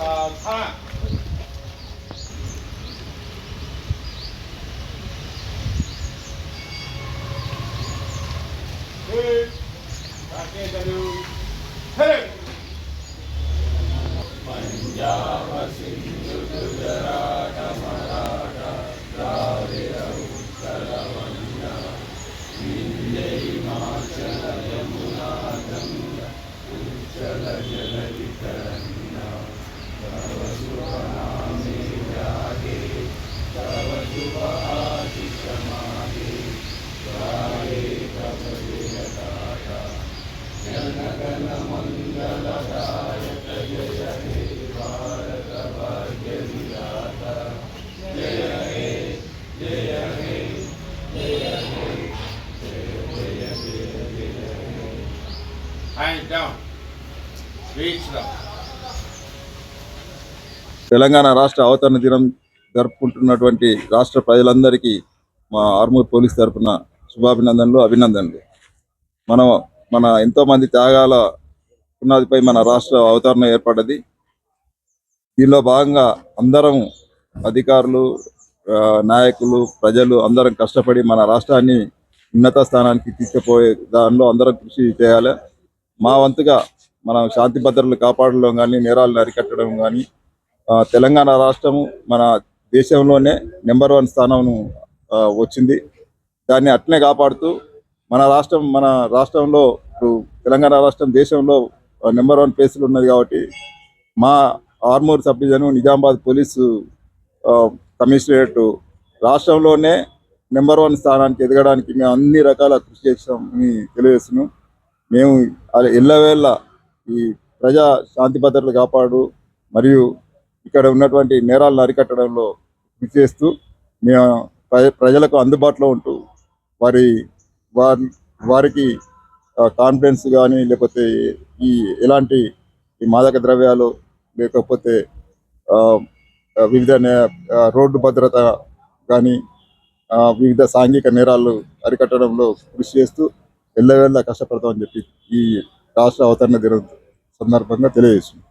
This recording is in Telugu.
สามห้าหนึ่งตาเกจะดูเฮ้ తెలంగాణ రాష్ట్ర అవతరణ దినం జరుపుకుంటున్నటువంటి రాష్ట్ర ప్రజలందరికీ మా ఆర్మూర్ పోలీస్ తరఫున శుభాభినందనలు అభినందనలు. మనం మన ఎంతో మంది త్యాగాల పునాదిపై మన రాష్ట్ర అవతరణ ఏర్పడ్డది. దీనిలో భాగంగా అందరం అధికారులు నాయకులు ప్రజలు అందరం కష్టపడి మన రాష్ట్రాన్ని ఉన్నత స్థానానికి తీసుకుపోయే దానిలో అందరం కృషి చేయాలి. మా వంతుగా మనం శాంతి భద్రతలు కాపాడడం కానీ నేరాలను అరికట్టడం కానీ ఆ, తెలంగాణ రాష్ట్రము మన దేశంలోనే నెంబర్ వన్ స్థానం వచ్చింది. దాన్ని అట్లనే కాపాడుతూ మన రాష్ట్రం మన రాష్ట్రంలో ఇప్పుడు తెలంగాణ రాష్ట్రం దేశంలో నెంబర్ వన్ ప్లేస్లో ఉన్నది కాబట్టి మా Armoor sub division Nizamabad police ఆ, కమిషనరేట్ రాష్ట్రంలోనే నెంబర్ వన్ స్థానానికి ఎదగడానికి మేము అన్ని రకాల కృషి చేస్తామని తెలియజేస్తున్నాం. మేము అది ఎల్లవేళ్ళ ఈ ప్రజా శాంతి భద్రతలు కాపాడు మరియు ఇక్కడ ఉన్నటువంటి నేరాలను అరికట్టడంలో కృషి చేస్తూ మేము ప్రజలకు అందుబాటులో ఉంటూ వారి వారి వారికి కాన్ఫిడెన్స్ కానీ లేకపోతే ఈ ఎలాంటి ఈ మాదక ద్రవ్యాలు లేకపోతే ఆ, వివిధ నే- ఆ, రోడ్డు భద్రత కానీ ఆ, వివిధ సాంఘిక నేరాలు అరికట్టడంలో కృషి చేస్తూ ఎల్లవేళ్ళ కష్టపడతామని చెప్పి ఈ రాష్ట్ర అవతరణ దినం సందర్భంగా తెలియజేస్తుంది